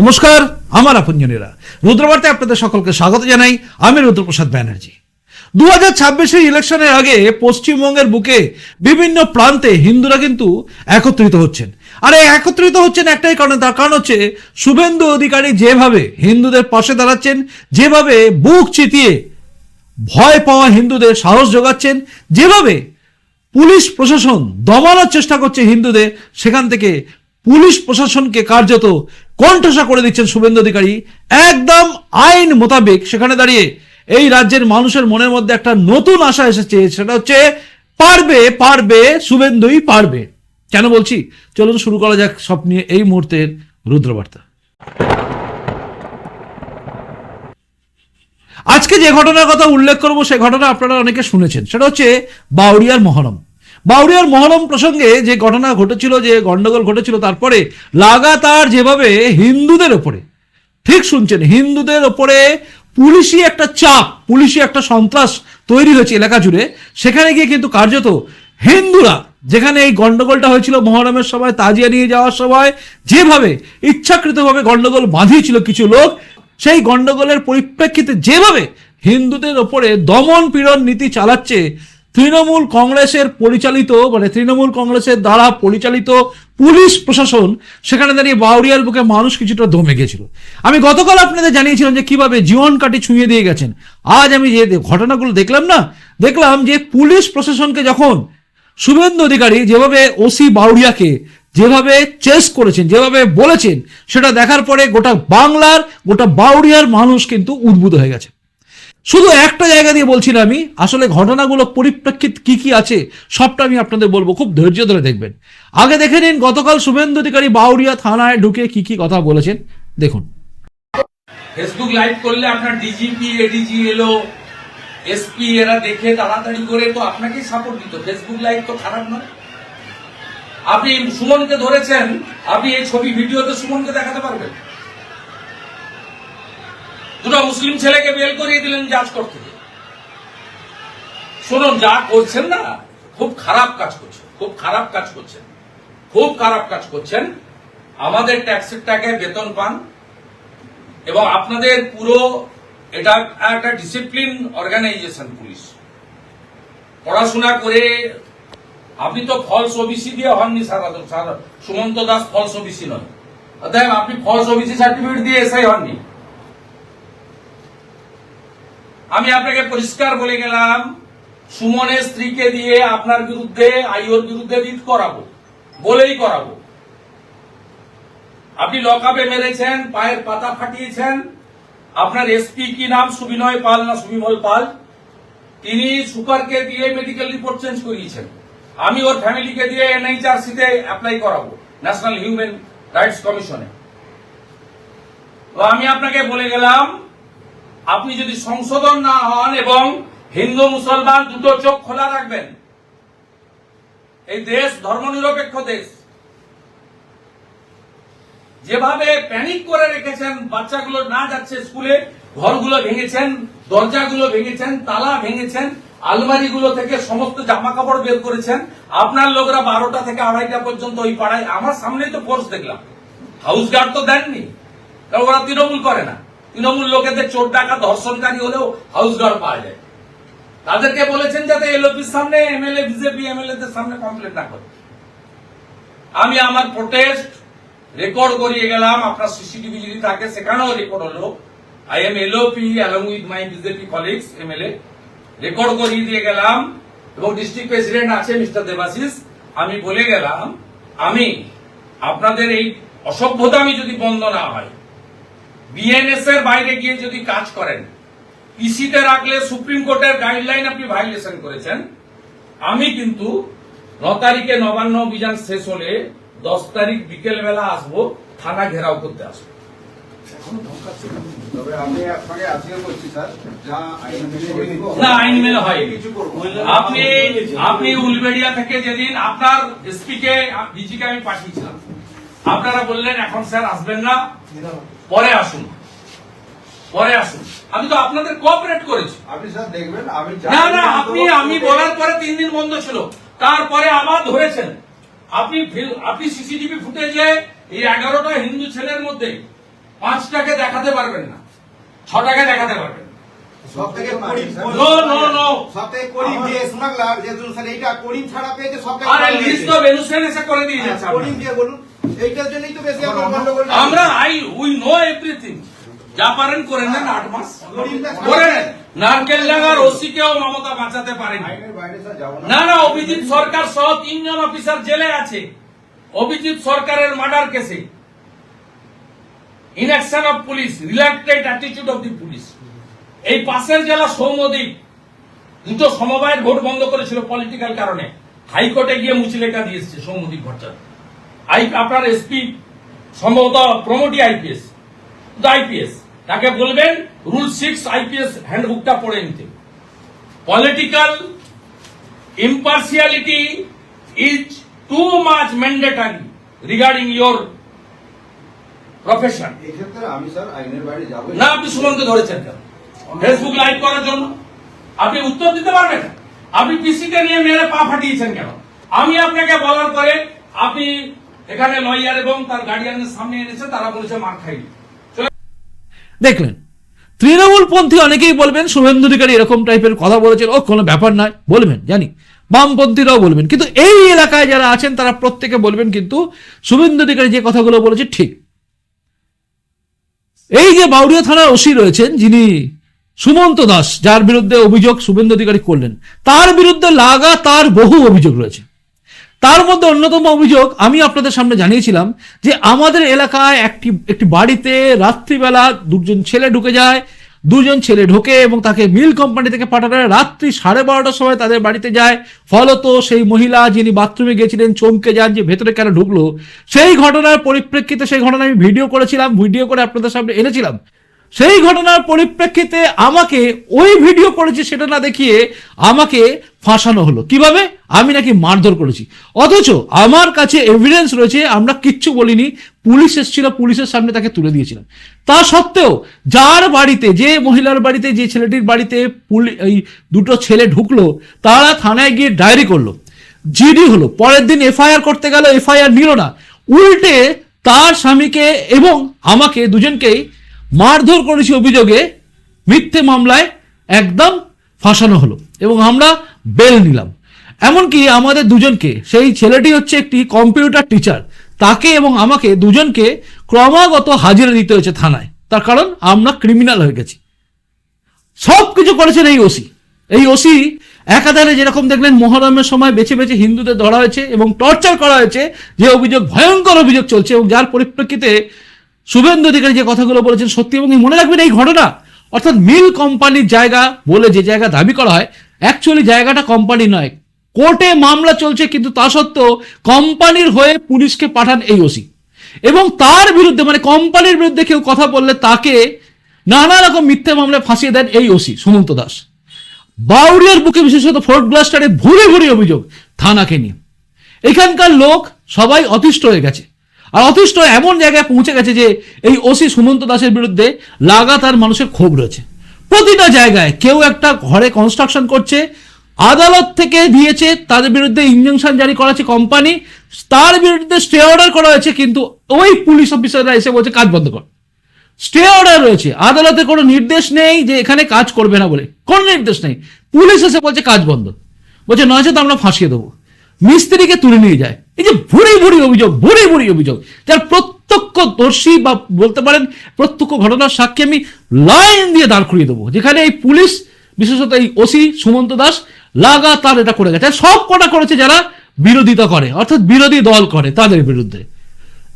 নমস্কার, আমার আপনজনেরা। রুদ্রবার্তায় আপনাদের সকলকে স্বাগত জানাই। আমি রুদ্রপ্রসাদ ব্যানার্জি। দু হাজার ছাব্বিশের ইলেকশনের আগে পশ্চিমবঙ্গের বুকে বিভিন্ন প্রান্তে হিন্দুরা কিন্তু একত্রিত হচ্ছেন। আর একত্রিত হচ্ছেন একটাই কারণে, তার কারণ হচ্ছে শুভেন্দু অধিকারী যেভাবে হিন্দুদের পাশে দাঁড়াচ্ছেন, যেভাবে বুক চিতিয়ে ভয় পাওয়া হিন্দুদের সাহস যোগাচ্ছেন, যেভাবে পুলিশ প্রশাসন দমানোর চেষ্টা করছে হিন্দুদের, সেখান থেকে পুলিশ প্রশাসনকে কার্যত কণ্ঠসা করে দিচ্ছেন শুভেন্দু অধিকারী। একদম আইন মোতাবেক সেখানে দাঁড়িয়ে এই রাজ্যের মানুষের মনের মধ্যে একটা নতুন আশা এসেছে, সেটা হচ্ছে পারবে পারবে, শুভেন্দুই পারবে। কেন বলছি? চলুন শুরু করা যাক সব নিয়ে এই মুহূর্তের রুদ্রবার্তা। আজকে যে ঘটনার কথা উল্লেখ করব, সে ঘটনা আপনারা অনেকে শুনেছেন। সেটা হচ্ছে বাউরিয়ার মহরম। বাউরিয়ার মহরম প্রসঙ্গে যে ঘটনা ঘটেছিল, যে গন্ডগোল ঘটেছিল, তারপরে লাগাতার যেভাবে হিন্দুদের ওপরে, ঠিক শুনছেন, হিন্দুদের ওপরে পুলিশি একটা চাপ, পুলিশি একটা সন্ত্রাস তৈরি হয়েছে এলাকা জুড়ে, সেখানে গিয়ে কিন্তু কার্যত হিন্দুরা, যেখানে এই গন্ডগোলটা হয়েছিল মহরমের সময়, তাজিয়া নিয়ে যাওয়ার সময়, যেভাবে ইচ্ছাকৃতভাবে গন্ডগোল বাঁধিয়েছিল কিছু লোক, সেই গন্ডগোলের পরিপ্রেক্ষিতে যেভাবে হিন্দুদের ওপরে দমন পীড়ন নীতি চালাচ্ছে তৃণমূল কংগ্রেসের পরিচালিত মানে তৃণমূল কংগ্রেসের দ্বারা পরিচালিত পুলিশ প্রশাসন, সেখানে দাঁড়িয়ে বাউরিয়ার বুকে মানুষ কিছুটা দমে গেছিল। আমি গতকাল আপনাদের জানিয়েছিলাম যে কীভাবে জীবন কাটি ছুঁয়ে দিয়ে গেছেন। আজ আমি যে ঘটনাগুলো দেখলাম না, দেখলাম যে পুলিশ প্রশাসনকে যখন শুভেন্দু অধিকারী যেভাবে ওসি বাউরিয়াকে যেভাবে চেস করেছেন, যেভাবে বলেছেন, সেটা দেখার পরে গোটা বাংলার, গোটা বাউরিয়ার মানুষ কিন্তু উদ্বুদ্ধ হয়ে গেছে। শুধু একটা জায়গা দিয়ে বলছি না আমি, আসলে ঘটনাগুলো পরিপ্রেক্ষিত কি কি আছে, সবটা আমি আপনাদের বলব, খুব ধৈর্য ধরে দেখবেন। আগে দেখে নিন, গতকাল শুভেন্দু অধিকারী বাউরিয়া থানায় ঢুকে কি কি কথা বলেছেন, দেখুন। ফেসবুক লাইভ করলে আপনার ডিজিপি এডিজি এলো এসপি এরা দেখে তাড়াতাড়ি করে তো আপনাকেই সাপোর্ট দিত। ফেসবুক লাইভ তো খারাপ নয়। আপনি সুমনকে ধরেছেন, আপনি এই ছবি, ভিডিওতে সুমনকে দেখাতে পারবেন? দুটো মুসলিম ছেলেকে বেল করিয়ে দিলেন জাজ করতে শুনুন, যা করছেন না, খুব খারাপ কাজ করছেন, খুব খারাপ কাজ করছেন, খুব খারাপ কাজ করছেন। আমাদের ট্যাক্সের টাকায় বেতন পান এবং আপনাদের পুরো এটা একটা ডিসিপ্লিন অর্গানাইজেশন পুলিশ। পড়াশোনা করে আপনি তো ফলস ওবিসি দিয়ে হননি সারা সুমন্ত দাস ফলস ওবিসি নয়। অতএব আপনি ফলস ওবিসি সার্টিফিকেট দিয়ে এসআই হননি। আমি আপনাকে পরিষ্কার বলে গেলাম, সুমনের স্ত্রীকে দিয়ে আপনার বিরুদ্ধে আইওর বিরুদ্ধে রিট করাবো, বলেই করাবো। আপনি লকআপে মেরেছেন, পায়ের পাতা ফাটিয়েছেন, আপনার এসপি কি নাম, সুবিনয় পাল না সুবিমল পাল? তিনি সুপারকে দিয়ে মেডিকেল রিপোর্ট চেঞ্জ করিয়েছেন। আমি ওর ফ্যামিলিকে দিয়ে এনএইচআরসি তে অ্যাপ্লাই করাবো ন্যাশনাল হিউম্যান রাইটস কমিশনে আমি আপনাকে বলে গেলাম আপনি যদি সংশোধন না হন এবং হিন্দু মুসলমান দুটো চোখ খোলা রাখবেন, এই দেশ ধর্মনিরপেক্ষ দেশ, যেভাবে প্যানিক করে রেখেছেন, বাচ্চাগুলো না যাচ্ছে স্কুলে, ঘরগুলো ভেঙেছেন, দরজাগুলো ভেঙেছেন, তালা ভেঙেছেন, আলমারিগুলো থেকে সমস্ত জামা কাপড় বের করেছেন, আপনার লোকরা বারোটা থেকে আড়াইটা পর্যন্ত ওই পাড়ায়, আমার সামনেই তো ফোর্স দেখলাম। হাউস গার্ড তো দেননি, কারণ ওরা তৃণমূল করে না। তৃণমূল লোকেদের চোর ডাকা ধর্ষণকারী হলেও হাউস গার্ড পাওয়া যায়। তাদেরকে বলেছেন যাতে এলওপির সামনে এমএলএ, বিজেপি এমএলএ দের সামনে কমপ্লেন না করে। আমি আমার প্রোটেস্ট রেকর্ড করিয়ে গেলাম, আপনার সিসিটিভি যদি থাকে, সেখানেও রেকর্ড হলো। I am LOP along with my BJP colleagues MLA record করিয়ে দিয়ে গেলাম। এবং ডিস্ট্রিক্ট প্রেসিডেন্ট আছে মিস্টার দেবাশিস। আমি বলে গেলাম, আমি আপনাদের এই অসভ্যতা আমি যদি বন্ধ না হয় বিএনএস এর বাইরে গিয়ে যদি কাজ করেন পিসিতে রাখলে সুপ্রিম কোর্টের গাইডলাইন আপনি ভাইলেশন করেছেন। আমি কিন্তু ন তারিখে নবান্ন অভিযান শেষ হলে দশ তারিখ বিকেল বেলা আসব থানা ঘেরাও করতে আসব। আপনি আপনি উলবেড়িয়া থেকে যেদিন এসপি কে আমি পাঠিয়েছিলাম আপনারা বললেন এখন স্যার আসবেন না। পরে আসুন। পরে আসুন। আমি তো আপনাদের কোঅপারেট করেছি। আপনি স্যার দেখবেন আমি না না আপনি আমি বলার পরে তিন দিন বন্ধ ছিল। তারপরে আবার ধরেছেন। আপনি আপনি সিসিটিভি ফুটেজে এই এগারোটা হিন্দু ছেলের মধ্যে পাঁচটাকে দেখাতে পারবেন না। ছটাকে দেখাতে পারবেন ছাড়া পেয়েছে সব থেকে আরে লিস্ট বেনুসেন এসে করে দিয়ে যাচ্ছে হ্যাঁ, করিম দিয়ে বলুন। এইটার জন্যই তো বেশি এখন গন্ডগোল আমরা আই উই নো এভরিথিং যা পারেন করে নেন আট মাস। করে নেন। নারকেল ডাঙ্গার মমতা বাঁচাতে পারেনি। না। না অভিজিৎ সরকার সহ তিনজন অফিসার জেলে আছে। অভিজিৎ সরকারের মার্ডার কেসে। Inaction of police reluctant attitude of the police. এই পাশের জেলা সৌমদ্বীপ দুটো সমবায়ের ভোট বন্ধ করেছিল পলিটিক্যাল কারণে। হাইকোর্টে গিয়ে মুচলেখা দিয়ে এসছে সৌমদ্বীপ ভট্টাচার্য। আই আপনার এসপি সম্ভবত প্রমোটি আইপিএস আইপিএস। তাকে বলবেন রুল সিক্স আইপিএস হ্যান্ডবুকটা পড়ে নিতে। Political impartiality is too much mandatory regarding your profession. এক্ষেত্রে আমি স্যার আইনের বাইরে যাব। না আপনি সুমনকে ধরেছেন কেন? ফেসবুক লাইভ করার জন্য। আপনি উত্তর দিতে পারবেন? আপনি পিসিকে নিয়ে মেরে পা ফাটিয়েছেন কেন? আমি আপনাকে বলার পরে আপনি এখানে লয়ার এবং তার সামনে এনেছে, তারা বলেছে মার খাইনি। দেখলেন তৃণমূলপন্থী অনেকেই বলবেন, শুভেন্দু অধিকারী এরকম টাইপের কথা বলেছেন, ও কোনো ব্যাপার নয়, বলবেন, জানি। বামপন্থীরাও বলবেন, কিন্তু এই এলাকায় যারা আছেন, তারা প্রত্যেকে বলবেন কিন্তু শুভেন্দু অধিকারী যে কথাগুলো বলেছে, ঠিক। এই যে বাউরিয়া থানার ওসি রয়েছেন, যিনি সুমন্ত দাস, যার বিরুদ্ধে অভিযোগ শুভেন্দু অধিকারী করলেন, তার বিরুদ্ধে লাগাতার বহু অভিযোগ রয়েছে। তার মধ্যে অন্যতম অভিযোগ আমি আপনাদের সামনে জানিয়েছিলাম যে আমাদের এলাকায় একটি একটি বাড়িতে রাত্রিবেলা দুজন ছেলে ঢুকে যায়, দুজন ছেলে ঢোকে এবং তাকে মিল কোম্পানি থেকে পাঠানো। রাত্রি সাড়ে বারোটার সময় তাদের বাড়িতে যায় ফলত সেই মহিলা যিনি বাথরুমে গেছিলেন চমকে যান যে ভেতরে কেন ঢুকলো সেই ঘটনার পরিপ্রেক্ষিতে সেই ঘটনা আমি ভিডিও করেছিলাম, ভিডিও করে আপনাদের সামনে এনেছিলাম সেই ঘটনার পরিপ্রেক্ষিতে আমাকে ওই ভিডিও করেছি সেটা না দেখিয়ে আমাকে ফাঁসানো হলো। কীভাবে? আমি নাকি মারধর করেছি। অথচ আমার কাছে এভিডেন্স রয়েছে, আমরা কিচ্ছু বলিনি, পুলিশ এসেছিল, পুলিশের সামনে তাকে তুলে দিয়েছিলাম। তা সত্ত্বেও যার বাড়িতে, যে মহিলার বাড়িতে, যে ছেলেটির বাড়িতে পুলি এই দুটো ছেলে ঢুকলো, তারা থানায় গিয়ে ডায়েরি করল। জিডি হলো। পরের দিন এফআইআর করতে গেল, এফআইআর নিল না। উল্টে তার স্বামীকে এবং আমাকে দুজনকেই মারধর করেছি অভিযোগে মিথ্যে মামলায় একদম ফাঁসানো হলো এবং আমরা বেল নিলাম। এমনকি আমাদের দুজনকে, সেই ছেলেটি হচ্ছে একটি কম্পিউটার টিচার, তাকে এবং আমাকে দুজনকে ক্রমাগত হাজিরা দিতে হয়েছে থানায়। তার কারণ আমরা ক্রিমিনাল হয়ে গেছি। সব কিছু করেছেন এই ওসি। এই ওসি একাধারে যেরকম দেখলেন মহরমের সময় বেছে বেছে হিন্দুদের ধরা হয়েছে এবং টর্চার করা হয়েছে, যে অভিযোগ ভয়ঙ্কর অভিযোগ চলছে এবং যার পরিপ্রেক্ষিতে শুভেন্দু অধিকারী যে কথাগুলো বলেছেন সত্যি এবং মনে রাখবেন এই ঘটনা, অর্থাৎ মিল কোম্পানির জায়গা বলে যে জায়গা দাবি করা হয় অ্যাকচুয়ালি জায়গাটা কোম্পানি নয়। কোর্টে মামলা চলছে, কিন্তু তা সত্ত্বেও কোম্পানির হয়ে পুলিশকে পাঠান এই ওসি। এবং তার বিরুদ্ধে মানে কোম্পানির বিরুদ্ধে কেউ কথা বললে তাকে নানা রকম মিথ্যে মামলায় ফাঁসিয়ে দেন এই ওসি, সুমন্ত দাস। বাউরিয়ার বুকে বিশেষত ফোর্ট ব্লাস্টারে ভুরি ভুরি অভিযোগ, থানাকে নিয়ে। এখানকার লোক সবাই অতিষ্ঠ হয়ে গেছে। আর অতিষ্ঠ এমন জায়গায় পৌঁছে গেছে যে এই ওসি সুমন্ত দাসের বিরুদ্ধে লাগাতার মানুষের ক্ষোভ রয়েছে। প্রতিটা জায়গায় কেউ একটা ঘরে কনস্ট্রাকশন করছে, আদালত থেকে দিয়েছে তাদের বিরুদ্ধে ইঞ্জেকশন জারি করা আছে কোম্পানি তার বিরুদ্ধে স্টে অর্ডার করা হয়েছে, কিন্তু ওই পুলিশ অফিসাররা এসে বলছে কাজ বন্ধ কর। স্টে অর্ডার রয়েছে, আদালতে কোনো নির্দেশ নেই যে এখানে কাজ করবে না বলে। কোনো নির্দেশ নেই। পুলিশ এসে বলছে কাজ বন্ধ। বলছে নয়তো তো আমরা ফাঁসিয়ে দেবো। মিস্ত্রিকে তুলে নিয়ে যায়। এই যে ভুরি ভুরি অভিযোগ, ভুরি ভুরি অভিযোগ, যার প্রত্যক্ষদর্শী বা বলতে পারেন প্রত্যক্ষ ঘটনার সাক্ষী আমি লাইন দিয়ে দাঁড় করিয়ে দেবো, যেখানে এই পুলিশ, বিশেষত এই ওসি সুমন্ত দাস, লাগাতার এটা করে গেছে। সব কটা করেছে যারা বিরোধিতা করে, অর্থাৎ বিরোধী দল করে তাদের বিরুদ্ধে।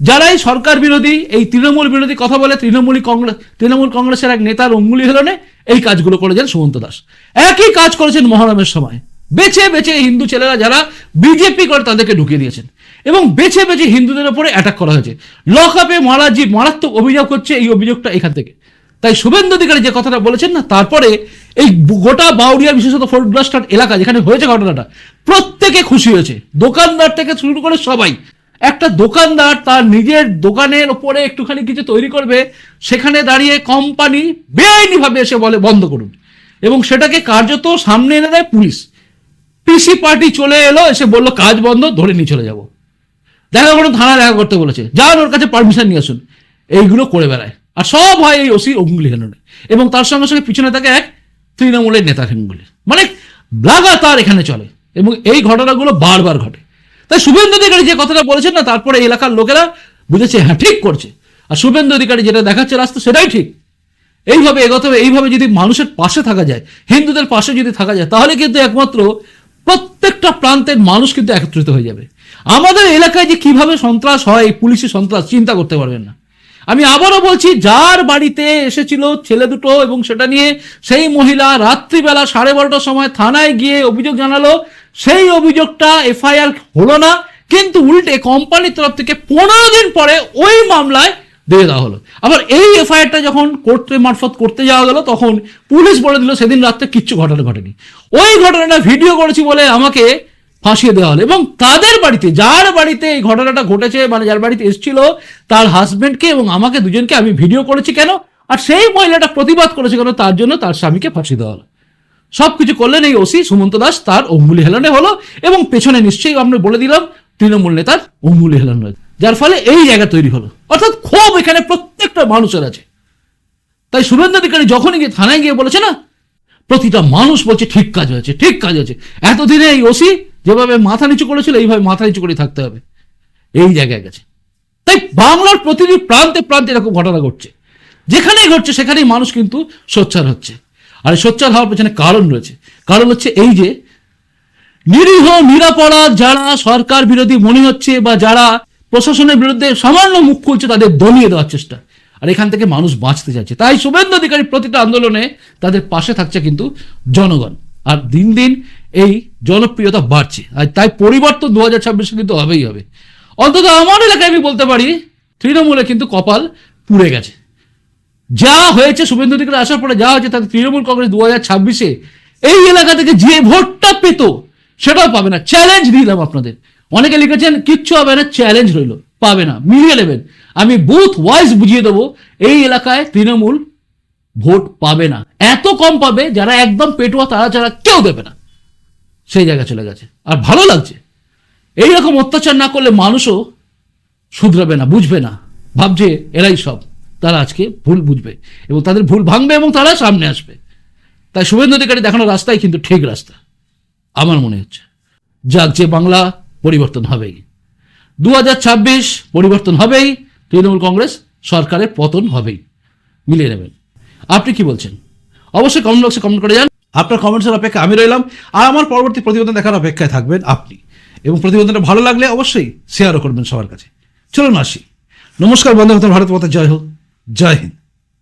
যারাই সরকার বিরোধী, এই তৃণমূল বিরোধী কথা বলে তৃণমূল কংগ্রেস, তৃণমূল কংগ্রেসের এক নেতার অঙ্গুলি হেলনে এই কাজগুলো করেছেন সুমন্ত দাস। একই কাজ করেছেন মহরমের সময়। বেছে বেছে হিন্দু ছেলেরা যারা বিজেপি করে তাদেরকে ঢুকিয়ে দিয়েছেন। এবং বেছে বেছে হিন্দুদের ওপরে অ্যাটাক করা হয়েছে। লকআপে মারাজি মারাত্মক অভিযোগ হচ্ছে এই অভিযোগটা এখান থেকে। তাই শুভেন্দু অধিকারী যে কথাটা বলেছেন না, তারপরে এই গোটা বাউরিয়া বিশেষত ফোর্ট ব্লাস্টার এলাকা যেখানে হয়েছে ঘটনাটা, প্রত্যেকে খুশি হয়েছে। দোকানদার থেকে শুরু করে সবাই। একটা দোকানদার তার নিজের দোকানের ওপরে একটুখানি কিছু তৈরি করবে, সেখানে দাঁড়িয়ে কোম্পানি বেআইনিভাবে এসে বলে বন্ধ করুন। এবং সেটাকে কার্যত সামনে এনে দেয় পুলিশ। পিসি পার্টি চলে এলো, এসে বলল, কাজ বন্ধ, ধরে নিয়ে চলে যাব। দেখা কোনো থানা দেখা করতে বলেছে। যান, ওর কাছে পারমিশন নিয়ে আসুন। এইগুলো করে বেড়ায়। আর সব হয় এই ওসি অঙ্গুলি হেলনে এবং তার সঙ্গে সঙ্গে পিছনে থাকে এক তৃণমূলের নেতা হেনগুলি। মানে লাগাতার এখানে চলে। এবং এই ঘটনাগুলো বারবার ঘটে। তাই শুভেন্দু অধিকারী যে কথাটা বলেছেন না, তারপরে এলাকার লোকেরা বুঝেছে হ্যাঁ ঠিক করছে। আর শুভেন্দু অধিকারী যেটা দেখাচ্ছে রাস্তা, সেটাই ঠিক। এইভাবে এগোতে হবে, এইভাবে যদি মানুষের পাশে থাকা যায়, হিন্দুদের পাশে যদি থাকা যায়, তাহলে কিন্তু একমাত্র প্রত্যেকটা প্রান্তের মানুষ কিন্তু একত্রিত হয়ে যাবে। আমাদের এলাকায় যে কীভাবে সন্ত্রাস হয় পুলিশি সন্ত্রাস চিন্তা করতে পারবেন না। আমি আবারও বলছি, যার বাড়িতে এসেছিল ছেলে দুটো এবং সেটা নিয়ে সেই মহিলা রাত্রিবেলা সাড়ে বারোটার সময় থানায় গিয়ে অভিযোগ জানালো, সেই অভিযোগটা এফআইআর হলো না। কিন্তু উল্টে কোম্পানির তরফ থেকে পনেরো দিন পরে ওই মামলায় দিয়ে দেওয়া হলো। আবার এই এফআইআরটা যখন কোর্টের মারফত করতে যাওয়া গেল, তখন পুলিশ বলে দিল সেদিন রাত্রে কিচ্ছু ঘটনা ঘটেনি। ওই ঘটনাটা ভিডিও করেছি বলে আমাকে ফাঁসিয়ে দেওয়া হলো এবং তাদের বাড়িতে, যার বাড়িতে এই ঘটনাটা ঘটেছে মানে যার বাড়িতে এসেছিল, তার হাজবেন্ডকে এবং আমাকে দুজনকে আমি ভিডিও করেছি কেন? আর সেই মহিলাটা প্রতিবাদ করেছে কেন? তার জন্য তার স্বামীকে ফাঁসি দেওয়া হলো। সব কিছু করলেন এই ওসি সুমন্ত দাস, তার অঙ্গুলি হেলনে হলো এবং পেছনে নিশ্চয়ই আমরা বলে দিলাম, তৃণমূল নেতার অঙ্গুলি হেলন যার ফলে এই জায়গা তৈরি হলো। অর্থাৎ ক্ষোভ এখানে প্রত্যেকটা মানুষের আছে। তাই শুভেন্দু অধিকারী যখনই গিয়ে থানায় গিয়ে বলেছে না, প্রতিটা মানুষ বলছে, ঠিক কাজ হয়েছে, ঠিক কাজ হয়েছে। এতদিনে এই ওসি যেভাবে মাথা নিচু করেছিল, এইভাবে মাথা নিচু করে থাকতে হবে। এই জায়গায় গেছে। তাই বাংলার প্রতিটি প্রান্তে প্রান্তে এরকম ঘটনা ঘটছে। যেখানেই ঘটছে, সেখানেই মানুষ কিন্তু সোচ্চার হচ্ছে। আর সোচ্চার হওয়ার পেছনে কারণ রয়েছে। কারণ হচ্ছে এই যে, নিরীহ, নিরাপরাধ যারা সরকার বিরোধী মনে হচ্ছে বা যারা প্রশাসনের বিরুদ্ধে সামান্য মুখ খুলছে, তাদের দমিয়ে দেওয়ার চেষ্টা। আর এখান থেকে মানুষ বাঁচতে চাইছে। তাই শুভেন্দু অধিকারী প্রতিটা আন্দোলনে তাদের পাশে থাকছে কিন্তু জনগণ। আর দিন দিন এই জনপ্রিয়তা বাড়ছে। আর তাই পরিবর্তন দু হাজার ছাব্বিশে কিন্তু হবেই হবে। অন্তত আমার এলাকায় আমি বলতে পারি, তৃণমূলে কিন্তু কপাল পুড়ে গেছে। যা হয়েছে শুভেন্দু অধিকারী আসার পরে যা হয়েছে তাতে তৃণমূল কংগ্রেস দু হাজার ছাব্বিশে এই এলাকা থেকে যে ভোটটা পেত, সেটাও পাবে না। চ্যালেঞ্জ দিলাম আপনাদের। অনেকে লিখেছেন, কিচ্ছু হবে না চ্যালেঞ্জ রইল, পাবে না, মিলিয়ে নেবেন। আমি বুথ ওয়াইজ বুঝিয়ে দেবো, এই এলাকায় তৃণমূল ভোট পাবে না। এত কম পাবে যারা একদম পেটুয়া, তারা ছাড়া কেউ দেবে না। সেই জায়গা চলে গেছে। আর ভালো লাগছে। এইরকম অত্যাচার না করলে মানুষও শুধরাবে না, বুঝবে না। ভাবছে এরাই সব। তারা আজকে ভুল বুঝবে এবং তাদের ভুল ভাঙবে এবং তারা সামনে আসবে। তাই শুভেন্দু অধিকারী দেখানো রাস্তাই কিন্তু ঠিক রাস্তা, আমার মনে হচ্ছে। যাক, যে বাংলা পরিবর্তন হবেই। দু হাজার ছাব্বিশ পরিবর্তন হবেই, তৃণমূল কংগ্রেস সরকারের পতন হবেই। মিলিয়ে নেবেন। আপনি কি বলছেন? অবশ্যই কমেন্ট বক্সে কমেন্ট করে যান। আপনার কমেন্টসের অপেক্ষা আমি রইলাম। আর আমার পরবর্তী প্রতিবেদন দেখার অপেক্ষায় থাকবেন আপনি। এবং প্রতিবেদনটা ভালো লাগলে অবশ্যই শেয়ারও করবেন সবার কাছে। চলুন আসি। নমস্কার বন্ধু ভারত মাতা জয় হোক। জয় হিন্দ।